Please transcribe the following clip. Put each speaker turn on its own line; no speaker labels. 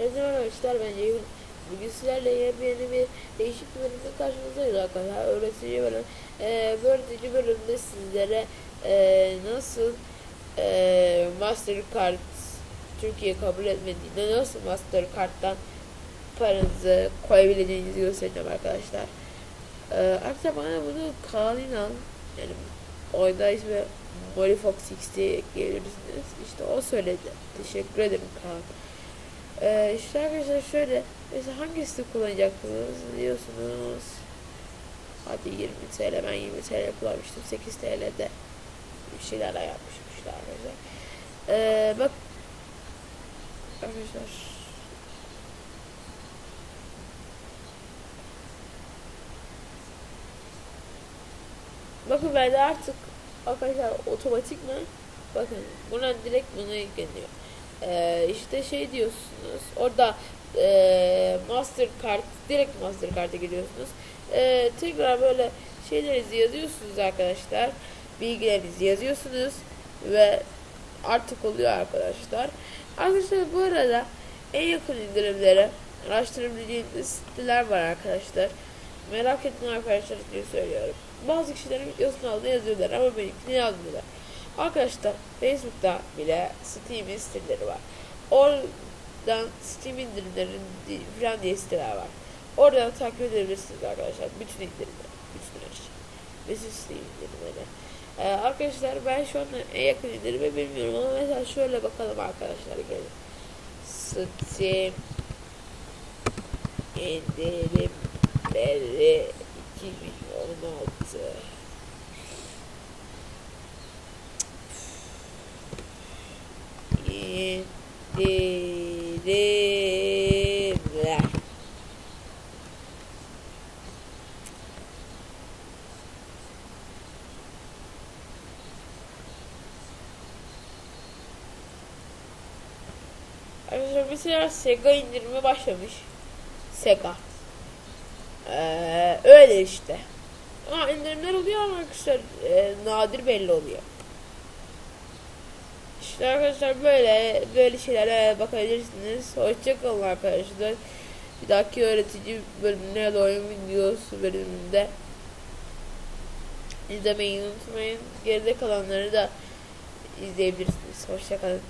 Herkese merhaba arkadaşlar ben Ceyhun. Bugün sizlerle yepyeni bir değişik bir bölümde karşınızdayız arkadaşlar. Öğretici bölüm. Ee, öğretici bölümde sizlere ee, nasıl ee, Mastercard Türkiye kabul etmediğinde nasıl Mastercard'dan paranızı koyabileceğinizi göstereceğim arkadaşlar. Ee, arkadaşlar bana bunu İnan yani oyunda ismi Molifox X diye ekleyebilirsiniz. İşte o söyledi. Teşekkür ederim Kaan. Ee, işte arkadaşlar şöyle mesela hangisini kullanacaksınız diyorsunuz. Hadi 20 TL ben 20 TL kullanmıştım 8 TL'de bir şeyler yapmışım işte arkadaşlar. Ee, bak arkadaşlar Bakın ben de artık arkadaşlar otomatik mi? Bakın buna direkt bunu yükleniyor. Ee, işte şey diyorsunuz orada e, Mastercard direkt Mastercard'a giriyorsunuz. Ee, tekrar böyle şeylerinizi yazıyorsunuz arkadaşlar. Bilgilerinizi yazıyorsunuz ve artık oluyor arkadaşlar. Arkadaşlar bu arada en yakın indirimlere araştırabileceğiniz siteler var arkadaşlar. Merak etmeyin arkadaşlar diye söylüyorum. Bazı kişilerin videosunu aldı yazıyorlar ama benimkini yazmıyorlar. Arkadaşlar Facebook'ta bile Steam'in siteleri var. Oradan Steam indirimlerin di- falan diye siteler var. Oradan takip edebilirsiniz arkadaşlar. Bütün indirimleri. Bütün her şey. Bütün Steam indirimleri. Ee, arkadaşlar ben şu anda en yakın indirimi bilmiyorum ama mesela şöyle bakalım arkadaşlar gelin. Steam indirimleri 2016 Arkadaşlar mesela Sega indirimi başlamış. Sega. Ee, öyle işte. Ama indirimler oluyor ama arkadaşlar e, nadir belli oluyor. İşte arkadaşlar böyle böyle şeylere bakabilirsiniz. Hoşçakalın arkadaşlar. Bir dahaki öğretici da oyun videosu bölümünde izlemeyi unutmayın. Geride kalanları da izleyebilirsiniz. Hoşçakalın.